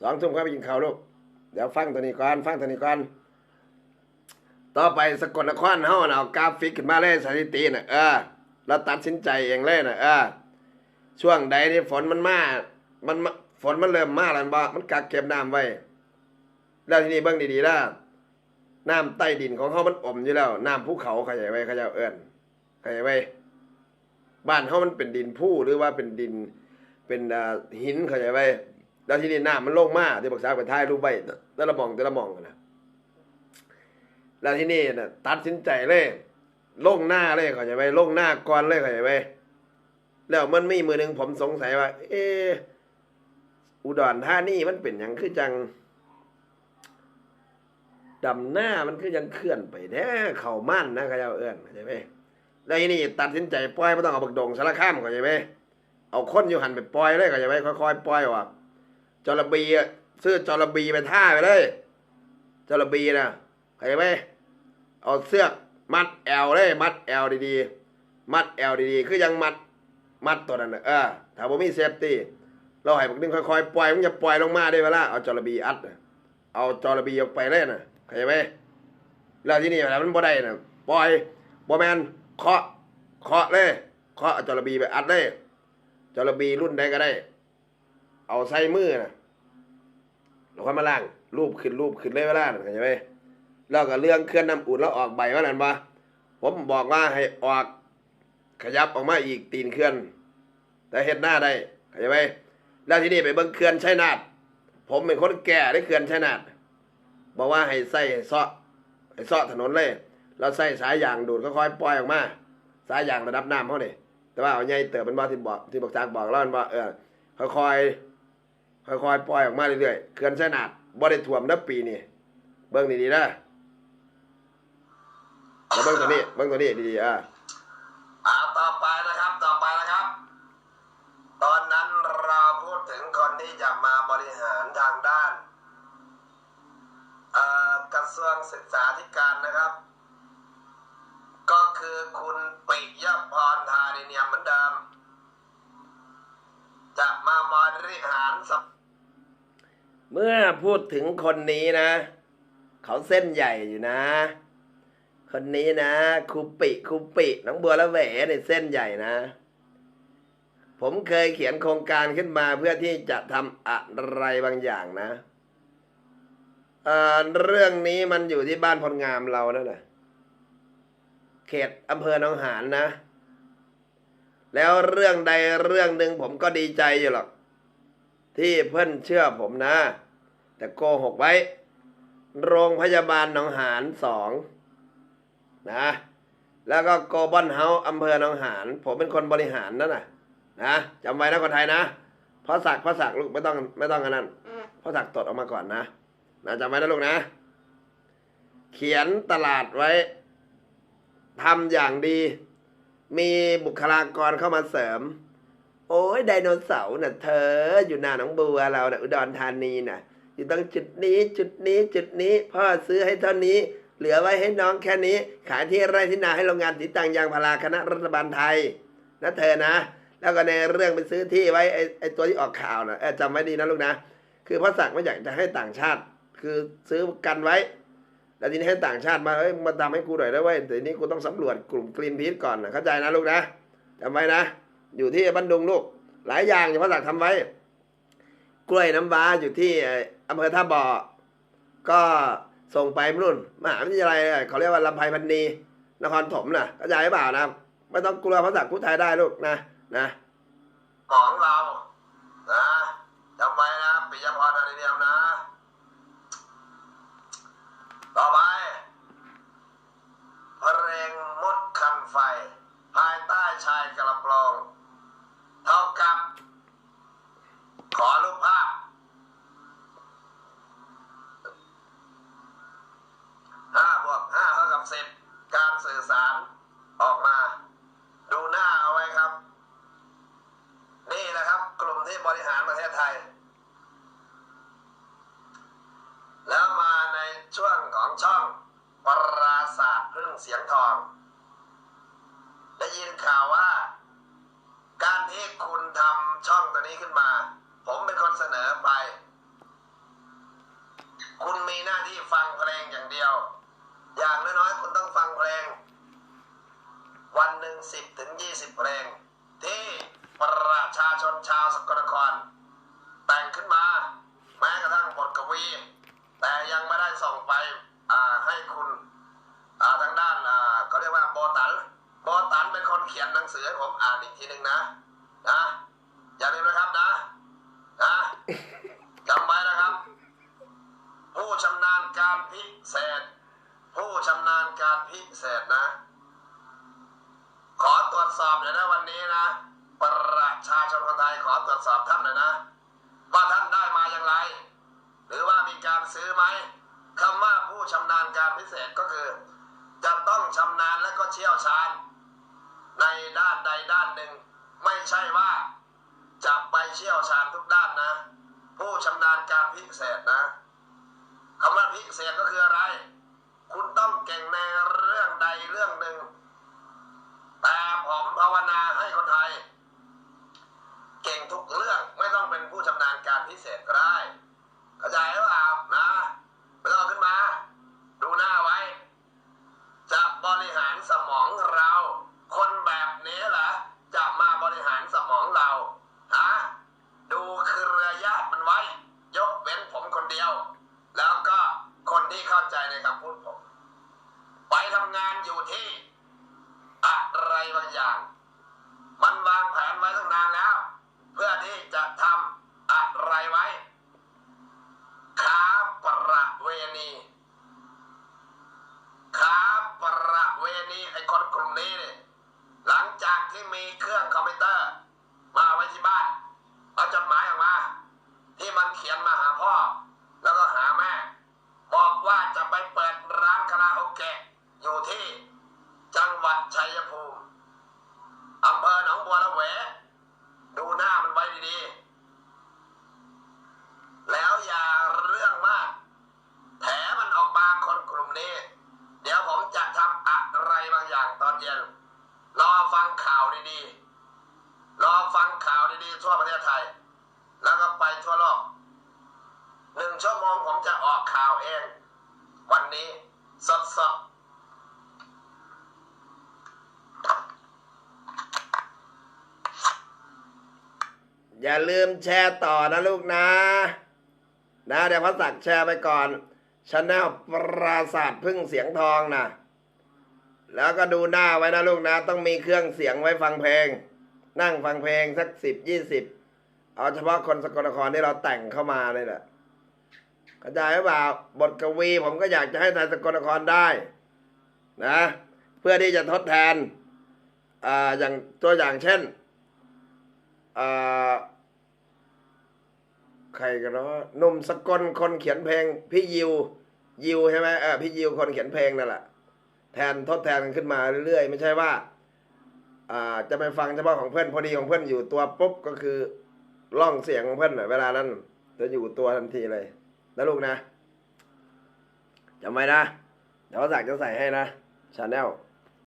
สองทุ่มเข้าไปกินข้าวลูกเดี๋ยวฟังตัวนี้ก่อนฟังตัวนี้ก่อนต่อไปสกลนครเฮาเอากราฟิกขึ้นมาเลยสถิติน่ะเออเราตัดสินใจเองเลยน่ะเออช่วงใดนี่ฝนมันมา มันฝนมันเริ่มมาแล้วบ่มันกักเก็บน้ำไว้ แล้วทีนี้เบิ่งดีๆนะน้ำใต้ดินของเขามันอมอยู่แล้วน้ำภูเขาเขาใหญ่ไว้เขาจะเอิ้นเขาใหญ่ไว้บ้านเขามันเป็นดินผู้หรือว่าเป็นดินเป็นหินเขาใหญ่ไว้ แล้วที่นี้น้ำมันลงมาที่บักษาไปถ่ายรูปไว้แต่ละมองแต่ละมองนะแล้วที่นี่น่ะตัดสินใจเลยลงหน้าเลยเขาใจะไปลงหน้าก่อนเลยเขาใจะไปแล้วมันมีมือหนึ่งผมสงสัยว่า เอออุดรธานีมันเป็นอย่างคือจังดำหน้ามันคือยังเคลื่อนไปแท้เข่ามั่นนะเขาเจเอื้อนเข้าใจไหมแล้วทีนี่ตัดสินใจปล่อยไม่ต้องเอาบักดงสารข้ามเขาใจไหมเอาคนอยู่หันไปปล่อยเลยเขาใจไหมค่อยๆปล่อยออก จระบีซื้อจระบีไปท่าไปเลยจระบีนะเข้าใจไหมเอาเสื้อมัดแอลเลยมัดแอลดีๆ มัดแอลดีๆ คือยังมัดมัดตัวนั้นนะเออถ้าผมมีเซฟตี้เราให้พวกนึงค่อยๆปล่อยมันจะปล่อยลงมาได้เวลาเอาจระบีอัดเอาจระบีออกไปเลยนะเข้าใจไหมแล้วที่นี่เวลามันบ่ได้นะปล่อยบ่แมนเคาะเคาะเลยเคาะเอาจระบีไปอัดเลยจระบีรุ่นใดก็ได้ เอาใส่มือนะแล้วค่อยมาล่างรูปขึ้นรูปขึ้นเลยเวลาน่ะเข้าใจไหมแล้วก็เรื่องเคลื่อนน้ำอุ่นแล้วออกใบว่านั่นปะผมบอกว่าให้ออกขยับออกมาอีกตีนเคลื่อน แต่เห็ดหน้าได้เข้าใจไหมแล้วที่นี่ไปเบิ่งเคลื่อนใชัยนาทผมเป็นคนแก่ได้เคลื่อนใชัยนาทบอกว่าให้ใส่ให้เซาะให้เซาะถนนเลยแล้วใส่สายยางดูดค่อยๆปล่อยออกมา สายยางระดับน้ำเขาเนี่ยแต่ว่าเอาใหญ่เติบเป็นว่าที่บอกที่บอกจากบอกแล้วมันว่าเออค่อยๆ ค่อยๆปล่อยออกมาเรื่อยๆเคลื่อนชัยนาทบ่ได้ท่วมนับปีนี่เบิ่งดีๆนะแล้วเบิ้งตัวนี้เบิ้งตัวนี้ดีๆอะอ่าต่อไปนะครับต่อไปนะครับ ตอนนั้นเราพูดถึงคนที่จะมาบริหารทางด้านเอ่อกระทรวงศึกษาธิการนะครับ ก็คือคุณปิยพรธาริเนียมเหมือนเดิมจะมาบริหารส เมื่อพูดถึงคนนี้นะ เขาเส้นใหญ่อยู่นะ คนนี้นะครูปิครูปิน้องบัวละแหวเนี่ยเส้นใหญ่นะ ผมเคยเขียนโครงการขึ้นมาเพื่อที่จะทำอะไรบางอย่างนะเเรื่องนี้มันอยู่ที่บ้านพลงามเรานั่นแหละเขตอำเภอหนองหานนะ แล้วเรื่องใดเรื่องหนึ่งผมก็ดีใจอยู่หรอก ที่เพื่อนเชื่อผมนะ แต่โกหกไว้ โรงพยาบาลหนองหานสองนะแล้วก็โกบอนเฮาอำเภอหนองหาน ผมเป็นคนบริหารนั่นน่ะนะจำไว้นะคนไทยนะพระศักดิ์พระศักดิ์ลูกไม่ต้องไม่ต้องกันนั้นพระศักดิ์ตดออกมาก่อนนะนะจำไว้นะลูกนะ เขียนตลาดไว้ทำอย่างดี มีบุคลากรเข้ามาเสริม โอ้ยไดโนเสาร์น่ะเธอ อยู่หน้าหนองบัวเราน่ะอุดรธานีน่ะ อยู่ตรงจุดนี้จุดนี้จุดนี้ พ่อซื้อให้เท่านี้ เหลือไว้ให้น้องแค่นี้ ขายที่ไร่ที่นาให้โรงงานติดตั้งยางพาราคณะรัฐบาลไทยนะเธอนะ แล้วก็ในเรื่องไปซื้อที่ไว้ไอ้ไอ้ตัวที่ออกข่าวน่ะเออจำไว้ดีนะลูกนะ คือพ่อศักดิ์ไม่อยากจะให้ต่างชาติ คือซื้อกันไว้ แล้วทีนี้ให้ต่างชาติมาเอ้ยมาทำให้กูหน่อยได้เว้ยแต่นี้กูต้องสำรวจกลุ่มกรีนพีทก่อนนะเข้าใจนะลูกนะจำไว้นะ อยู่ที่บ้านดุงลูก หลายอย่างที่พ่อศักดิ์ทำไว้ กล้วยน้ำว้าอยู่ที่อำเภอท่าบ่อ ก็ส่งไปนู่นมหาวิทยาลัยเขาเรียกว่าลำไพพันนีนครถมน่ะเข้าใจหรือเปล่านะไม่ต้องกลัวภาษาพูดไทยได้ลูกนะนะของเรานะจำไว้นะปิยพรธาริเนียมนะ ต่อไปเพลงมดคันไฟ ภายใต้ชายกระโปรง เท่ากับ ขอรูปภาพห้าบวกห้า เท่ากับสิบการสื่อสารออกมา ดูหน้าเอาไว้ครับ นี่แหละครับ กลุ่มที่บริหารประเทศไทย แล้วมาในช่วงของช่องปราศาสตร์พึ่งเสียงทอง ได้ยินข่าวว่า การที่คุณทำช่องตัวนี้ขึ้นมา ผมเป็นคนเสนอไป คุณมีหน้าที่ฟังเพลงอย่างเดียว อย่างน้อยๆคุณต้องฟังเพลง วันหนึ่งสิบถึงยี่สิบเพลง ที่ประชาชนชาวสกลนคร แต่งขึ้นมา แม้กระทั่งบทกวี แต่ยังไม่ได้ส่งไปให้คุณทางด้านเขาเรียกว่าโบตันโบตันเป็นคนเขียนหนังสือให้ผมอ่านอีกทีหนึ่งนะนะอย่าลืมนะครับนะนะจำไว้นะครับ ผู้ชำนาญการพิเศษ ผู้ชำนาญการพิเศษนะ ขอตรวจสอบหน่อยนะวันนี้นะ ประชาชนคนไทยขอตรวจสอบท่านหน่อยนะ ว่าท่านได้มาอย่างไร หรือว่ามีการซื้อไหมคำว่าผู้ชำนาญการพิเศษก็คือ จะต้องชำนาญและก็เชี่ยวชาญ ในด้านใดด้านหนึ่ง ไม่ใช่ว่าจะไปเชี่ยวชาญทุกด้านนะ ผู้ชำนาญการพิเศษนะคำว่าพิเศษก็คืออะไร คุณต้องเก่งในเรื่องใดเรื่องหนึ่ง แต่ผมภาวนาให้คนไทย เก่งทุกเรื่องไม่ต้องเป็นผู้ชำนาญการพิเศษก็ได้เข้าใจหรือเปล่านะไม่ต้องเอาขึ้นมา ดูหน้าไว้ จะบริหารสมองเรา คนแบบนี้เหรอจะมาบริหารสมองเราฮะดูเครือญาติมันไว้ ยกเว้นผมคนเดียว แล้วก็คนที่เข้าใจในคำพูดผม ไปทำงานอยู่ที่ อะไรบางอย่าง มันวางแผนไว้ตั้งนานแล้ว เพื่อที่จะทำอะไรไว้ ค้าประเวณี ค้าประเวณีไอ้คนกลุ่มนี้เนี่ยหลังจากที่มีเครื่องคอมพิวเตอร์ มาไว้ที่บ้านเอาจดหมายออกมา ที่ มาหาพ่อ แล้วก็หาแม่ บอกว่าจะไปเปิดร้านคาราโอเกะอยู่ที่จังหวัดชัยภูมิอำเภอหนองบัวละเวดูหน้ามันไว้ดีๆ แล้วอย่าเรื่องมาก แถมันออกมาคนกลุ่มนี้ เดี๋ยวผมจะทำอะไรบางอย่างตอนเย็น รอฟังข่าวดีๆ รอฟังข่าวดีๆ ทั่วประเทศไทย แล้วก็ไปทั่วโลก หนึ่งชั่วโมงผมจะออกข่าว เอง วันนี้สดๆอย่าลืมแชร์ต่อนะลูกนะ นะเดี๋ยวพระศักดิ์แชร์ไปก่อนชาแนลปราศาสตร์พึ่งเสียงทองนะแล้วก็ดูหน้าไว้นะลูกนะ ต้องมีเครื่องเสียงไว้ฟังเพลง นั่งฟังเพลงสักสิบยี่สิบเอาเฉพาะคนสกลนครที่เราแต่งเข้ามาเลยแหละ เข้าใจหรือเปล่าบทกวีผมก็อยากจะให้ไทยสกลนครได้นะ เพื่อที่จะทดแทนอ่าอย่างตัวอย่างเช่นอ่าใครกันเนาะหนุ่มสกลคนเขียนเพลง พี่ยิวยิวใช่ไหมเออพี่ยิวคนเขียนเพลงนั่นแหละแทนทดแทนกันขึ้นมาเรื่อยๆ ไม่ใช่ว่าอ่าจะไปฟังเฉพาะของเพื่อนพอดีของเพื่อนอยู่ตัวปุ๊บก็คือล่องเสียงของเพื่อนเวลานั้นจะอยู่ตัวทันทีเลย นะลูกนะจำไว้นะเดี๋ยวสักจะใส่ให้นะชาแนล